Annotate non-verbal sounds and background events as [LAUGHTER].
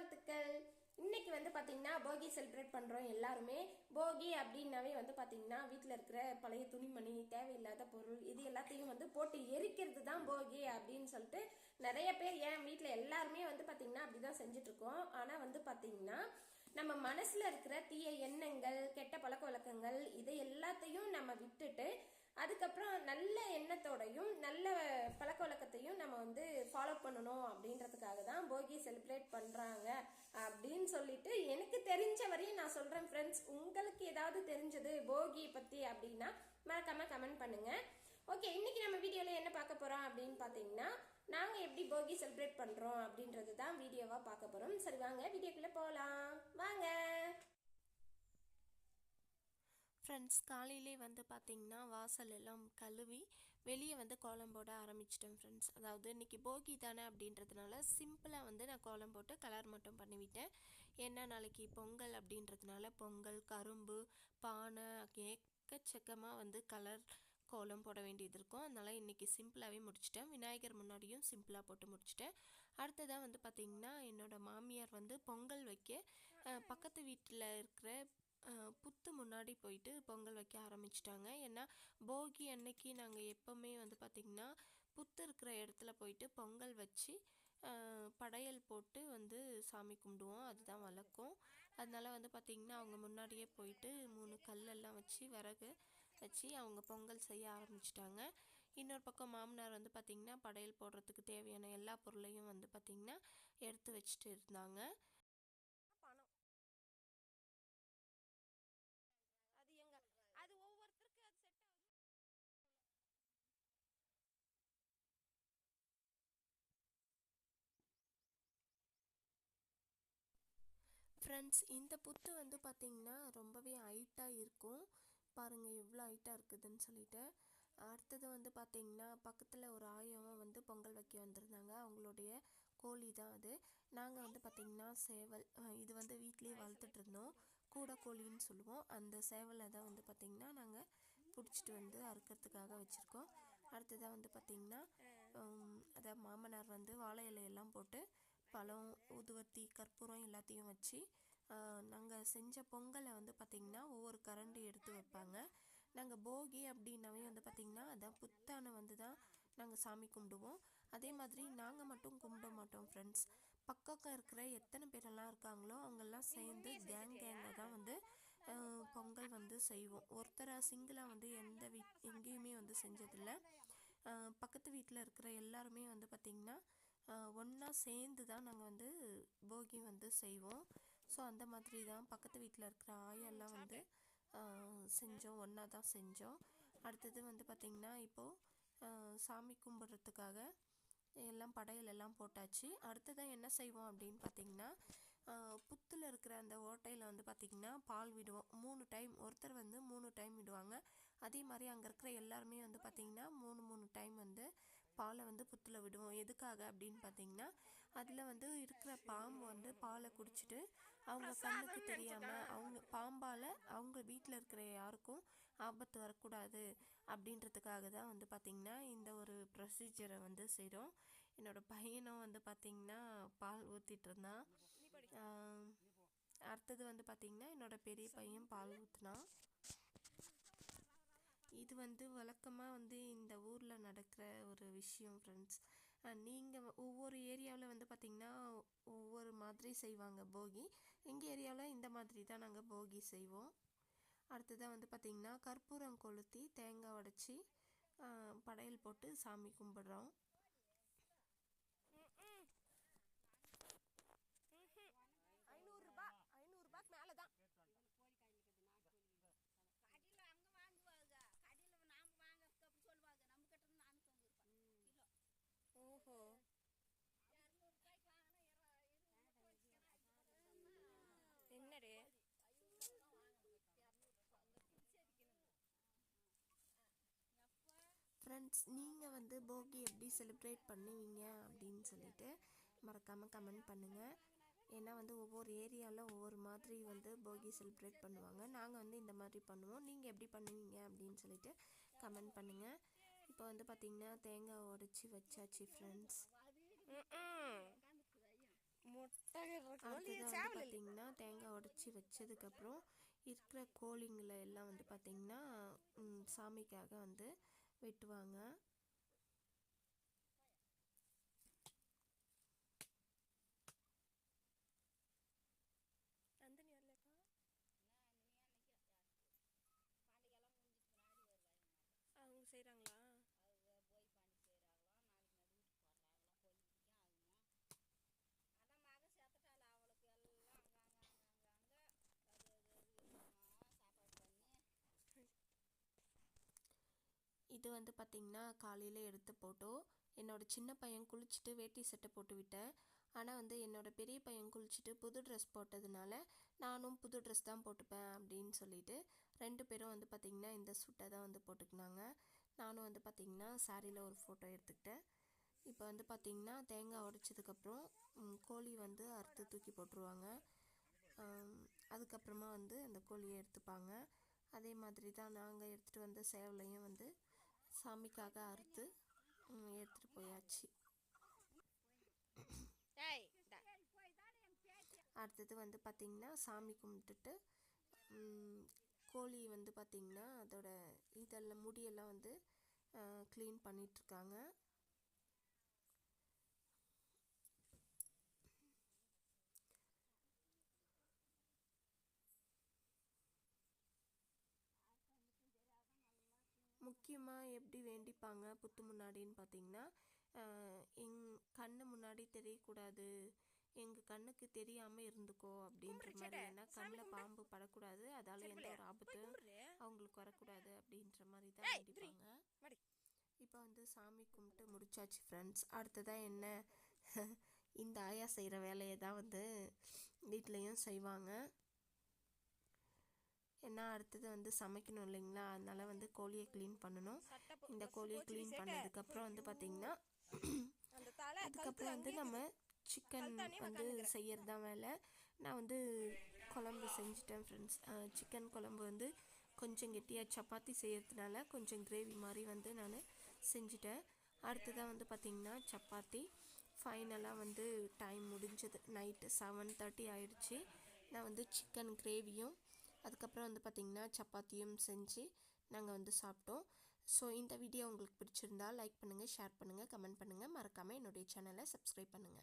வாழ்த்துக்கள். இன்னைக்கு வந்து பார்த்தீங்கன்னா போகி செலிப்ரேட் பண்ணுறோம் எல்லாருமே. போகி அப்படின்னாவே வந்து பார்த்தீங்கன்னா வீட்டில் இருக்கிற பழைய துணிமணி தேவையில்லாத பொருள் இது எல்லாத்தையும் வந்து போட்டு எரிக்கிறது தான் போகி அப்படின்னு சொல்லிட்டு நிறைய பேர் ஏன் வீட்டில் எல்லாருமே வந்து பார்த்தீங்கன்னா அப்படிதான் செஞ்சுட்டு இருக்கோம் ஆனால் வந்து பார்த்தீங்கன்னா நம்ம மனசுல இருக்கிற தீய எண்ணங்கள் கெட்ட பழக்க வழக்கங்கள் இதை எல்லாத்தையும் நம்ம விட்டுட்டு அதுக்கப்புறம் நல்ல எண்ணத்தோடையும் நல்ல பழக்க வழக்கத்தையும் நம்ம வந்து ஃபாலோ பண்ணணும் அப்படின்றதுக்காக தான் போகி செலிப்ரேட் பண்ணுறாங்க அப்படின்னு சொல்லிட்டு எனக்கு தெரிஞ்ச வரையும் நான் சொல்கிறேன் ஃப்ரெண்ட்ஸ் உங்களுக்கு ஏதாவது தெரிஞ்சது போகி பற்றி அப்படின்னா மறக்காமல் கமெண்ட் பண்ணுங்கள் ஓகே இன்னைக்கு நம்ம வீடியோவில் என்ன பார்க்க போகிறோம் அப்படின்னு பார்த்தீங்கன்னா நாங்கள் எப்படி போகி செலிப்ரேட் பண்ணுறோம் அப்படின்றது தான் வீடியோவாக பார்க்க போகிறோம் சரி வாங்க வீடியோக்குள்ளே போகலாம் வாங்க. ஃப்ரெண்ட்ஸ் காலையிலே வந்து பார்த்திங்கன்னா வாசல் எல்லாம் கழுவி வெளியே வந்து கோலம் போட ஆரம்பிச்சிட்டேன் ஃப்ரெண்ட்ஸ் அதாவது இன்றைக்கி போகி தானே அப்படின்றதுனால சிம்பிளாக வந்து நான் கோலம் போட்டு கலர் மட்டும் பண்ணிவிட்டேன். ஏன்னா நாளைக்கு பொங்கல் அப்படின்றதுனால பொங்கல் கரும்பு பானை ஏக்கச்சக்கமாக வந்து கலர் கோலம் போட வேண்டியது இருக்கும். அதனால் இன்றைக்கி சிம்பிளாகவே முடிச்சிட்டேன். விநாயகர் முன்னாடியும் சிம்பிளாக போட்டு முடிச்சிட்டேன். அடுத்ததாக வந்து பார்த்திங்கன்னா என்னோடய மாமியார் வந்து பொங்கல் வைக்க பக்கத்து வீட்டில் இருக்கிற புத்து முன்னாடி போயிட்டு பொங்கல் வைக்க ஆரம்பிச்சிட்டாங்க. ஏன்னா போகி அன்னைக்கு நாங்கள் எப்போவுமே வந்து பார்த்திங்கன்னா புத்து இருக்கிற இடத்துல போயிட்டு பொங்கல் வச்சு படையல் போட்டு வந்து சாமி கும்பிடுவோம். அதுதான் வழக்கம். அதனால வந்து பார்த்திங்கன்னா அவங்க முன்னாடியே போயிட்டு மூணு கல்லெல்லாம் வச்சு விறகு வச்சு அவங்க பொங்கல் செய்ய ஆரம்பிச்சிட்டாங்க. இன்னொரு பக்கம் மாமனார் வந்து பார்த்திங்கன்னா படையல் போடுறதுக்கு தேவையான எல்லா பொருளையும் வந்து பார்த்திங்கன்னா எடுத்து வச்சுட்டு இருந்தாங்க. ஃப்ரெண்ட்ஸ் இந்த புத்து வந்து பார்த்திங்கன்னா ரொம்பவே ஹைட்டாக இருக்கும். பாருங்கள் எவ்வளோ ஹைட்டாக இருக்குதுன்னு சொல்லிட்டு. அடுத்தது வந்து பார்த்திங்கன்னா பக்கத்தில் ஒரு ஆயவன் வந்து பொங்கல் வைக்க வந்திருந்தாங்க. அவங்களுடைய கோழி தான் அது. நாங்கள் வந்து பார்த்திங்கன்னா சேவல் இது வந்து வீட்டிலேயே வளர்த்துட்டு இருந்தோம். கூட கோழின்னு சொல்லுவோம். அந்த சேவலை தான் வந்து பார்த்திங்கன்னா நாங்கள் பிடிச்சிட்டு வந்து அறுக்கிறதுக்காக வச்சுருக்கோம். அடுத்ததாக வந்து பார்த்திங்கன்னா அதை மாமனார் வந்து வாழை இலையெல்லாம் போட்டு பழம் ஊதுவத்தி கற்பூரம் எல்லாத்தையும் வச்சு நாங்கள் செஞ்ச பொங்கலை வந்து பார்த்திங்கன்னா ஒவ்வொரு கரண்டி எடுத்து வைப்பாங்க. நாங்கள் போகி அப்படின்னாவே வந்து பார்த்திங்கன்னா அதான் புத்தானை வந்து தான் நாங்கள் சாமி கும்பிடுவோம். அதே மாதிரி நாங்கள் மட்டும் கும்பிட மாட்டோம் ஃப்ரெண்ட்ஸ் பக்கம் இருக்கிற எத்தனை பேரெல்லாம் இருக்காங்களோ அவங்கெல்லாம் சேர்ந்து கேங் கேங்காக தான் வந்து பொங்கல் வந்து செய்வோம். ஒருத்தராக சிங்கிளாக வந்து எந்த வீ எங்கேயுமே வந்து செஞ்சதில்லை. பக்கத்து வீட்டில் இருக்கிற எல்லாருமே வந்து பார்த்திங்கன்னா ஒன்றா சேர்ந்து தான் நாங்கள் வந்து போகி வந்து செய்வோம். ஸோ அந்த மாதிரி தான் பக்கத்து வீட்டில் இருக்கிற ஆயெல்லாம் வந்து செஞ்சோம். ஒன்றா தான் செஞ்சோம். அடுத்தது வந்து பார்த்திங்கன்னா இப்போது சாமி கும்பிட்றதுக்காக எல்லாம் படையல் எல்லாம் போட்டாச்சு. அடுத்ததான் என்ன செய்வோம் அப்படின்னு பார்த்தீங்கன்னா புத்தில் இருக்கிற அந்த ஓட்டையில் வந்து பார்த்திங்கன்னா பால் விடுவோம். மூணு டைம் ஒருத்தர் வந்து மூணு டைம் விடுவாங்க. அதே மாதிரி அங்கே இருக்கிற எல்லாருமே வந்து பார்த்திங்கன்னா மூணு மூணு டைம் வந்து பாலை வந்து புத்தில் விடுவோம். எதுக்காக அப்படின்னு பார்த்தீங்கன்னா அதில் வந்து இருக்கிற பாம்பு வந்து பாலை குடிச்சிட்டு அவங்க கண்ணுக்கு தெரியாமல் அவங்க பாம்பால் அவங்க வீட்டில் இருக்கிற யாருக்கும் ஆபத்து வரக்கூடாது அப்படின்றதுக்காக தான் வந்து பார்த்திங்கன்னா இந்த ஒரு ப்ரொசீஜரை வந்து செய்கிறோம் என்னோட பையனும் வந்து பார்த்திங்கன்னா பால் ஊற்றிட்டு இருந்தான். அடுத்தது வந்து பார்த்திங்கன்னா என்னோட பெரிய பையன் பால் ஊற்றினான் இது வந்து வழக்கமாக வந்து இந்த ஊரில் நடக்கிற ஒரு விஷயம் ஃப்ரெண்ட்ஸ் நீங்கள் ஒவ்வொரு ஏரியாவில் வந்து பார்த்திங்கன்னா ஒவ்வொரு மாதிரி செய்வாங்க போகி. எங்கள் ஏரியாவில் இந்த மாதிரி தான் நாங்கள் போகி செய்வோம். அடுத்ததாக வந்து பார்த்திங்கன்னா கற்பூரம் கொளுத்தி தேங்காய் உடச்சி படையல் போட்டு சாமி கும்பிட்றோம். ஃப்ரெண்ட்ஸ் நீங்கள் வந்து போகி எப்படி செலிப்ரேட் பண்ணுவீங்க அப்படின்னு சொல்லிட்டு மறக்காமல் கமெண்ட் பண்ணுங்கள் ஏன்னா வந்து ஒவ்வொரு ஏரியாவில் ஒவ்வொரு மாதிரி வந்து போகி செலிப்ரேட் பண்ணுவாங்க. நாங்கள் வந்து இந்த மாதிரி பண்ணுவோம். நீங்கள் எப்படி பண்ணுவீங்க அப்படின்னு சொல்லிட்டு கமெண்ட் பண்ணுங்கள் இப்போ வந்து பார்த்திங்கன்னா தேங்காய் உடச்சி வச்சாச்சு ஃப்ரெண்ட்ஸ் அடுத்தது வந்து பார்த்தீங்கன்னா தேங்காய் உடச்சி வச்சதுக்கப்புறம் இருக்கிற கோழிங்களை எல்லாம் வந்து பார்த்தீங்கன்னா சாமிக்காக வந்து வெட்டுவாங்க நந்தினி வரலக்கா அவங்க செய்கிறாங்களா அதான் மக சேர்த்துட்டாள் அவளுக்கு எல்லாம் அங்க அங்க அங்க அங்க அங்க அது அது அது இதுமா சாப்பாடு பண்ணி இது வந்து பார்த்திங்கன்னா காலையில் எடுத்த போட்டோ என்னோட சின்ன பையன் குளிச்சுட்டு வேட்டி சட்டை போட்டு விட்டேன். ஆனால் வந்து என்னோட பெரிய பையன் குளிச்சுட்டு புது ட்ரெஸ் போட்டதுனால நானும் புது ட்ரெஸ் தான் போட்டுப்பேன் அப்படின்னு சொல்லிட்டு ரெண்டு பேரும் வந்து பார்த்திங்கன்னா இந்த சுட்டை தான் வந்து போட்டுக்கினாங்க. நானும் வந்து பார்த்திங்கன்னா சாரியில் ஒரு ஃபோட்டோ எடுத்துக்கிட்டேன். இப்போ வந்து பார்த்திங்கன்னா தேங்காய் உடைச்சதுக்கப்புறம் கோழி வந்து அறுத்து தூக்கி போட்டுருவாங்க. அதுக்கப்புறமா வந்து அந்த கோழியை எடுத்துப்பாங்க. அதே மாதிரி தான் நாங்கள் எடுத்துகிட்டு வந்த சேவலையும் வந்து சாமிக்காக அறுத்து எடுத்துகிட்டு போயாச்சு. அடுத்தது வந்து பார்த்திங்கன்னா சாமி கும்பிட்டுட்டு கோழி வந்து பார்த்திங்கன்னா அதோட இதெல்லாம் முடியெல்லாம் வந்து க்ளீன் பண்ணிகிட்ருக்காங்க முக்கியமாக எப்படி வேண்டிப்பாங்க புத்து முன்னாடின்னு பார்த்தீங்கன்னா எங் கண்ணு முன்னாடி தெரியக்கூடாது எங்கள் கண்ணுக்கு தெரியாமல் இருந்துக்கோ அப்படின்ற மாதிரி ஏன்னா கண்ணில் பாம்பு படக்கூடாது அதால் எந்த ஒரு ஆபத்தும் அவங்களுக்கு வரக்கூடாது அப்படின்ற மாதிரி தான் வேண்டிப்பாங்க. இப்போ வந்து சாமி கும்பிட்டு முடிச்சாச்சு ஃப்ரெண்ட்ஸ் அடுத்ததாக என்ன? [LAUGHS] இந்த ஆயா செய்கிற வேலையை தான் வந்து வீட்லேயும் செய்வாங்க. ஏன்னா அடுத்தது வந்து சமைக்கணும் இல்லைங்களா? அதனால வந்து கோழியை க்ளீன் பண்ணணும். இந்த கோழியை க்ளீன் பண்ணதுக்கப்புறம் வந்து பார்த்திங்கன்னா அதுக்கப்புறம் வந்து நம்ம சிக்கன் வந்து செய்யறது தான் வேலை. நான் வந்து குழம்பு செஞ்சுட்டேன் ஃப்ரெண்ட்ஸ் சிக்கன் குழம்பு வந்து கொஞ்சம் கெட்டியாக சப்பாத்தி செய்யறதுனால கொஞ்சம் கிரேவி மாதிரி வந்து நான் செஞ்சுட்டேன். அடுத்ததாக வந்து பார்த்திங்கன்னா சப்பாத்தி. ஃபைனலாக வந்து டைம் முடிஞ்சது. நைட்டு செவன் தேர்ட்டி ஆயிடுச்சு. நான் வந்து சிக்கன் கிரேவியும் அதுக்கப்புறம் வந்து பார்த்திங்கன்னா சப்பாத்தியும் செஞ்சு நாங்கள் வந்து சாப்பிட்டோம். ஸோ இந்த வீடியோ உங்களுக்கு பிடிச்சிருந்தா லைக் பண்ணுங்கள் ஷேர் பண்ணுங்கள் கமெண்ட் பண்ணுங்கள் மறக்காமல் என்னுடைய சேனலை சப்ஸ்கிரைப் பண்ணுங்கள்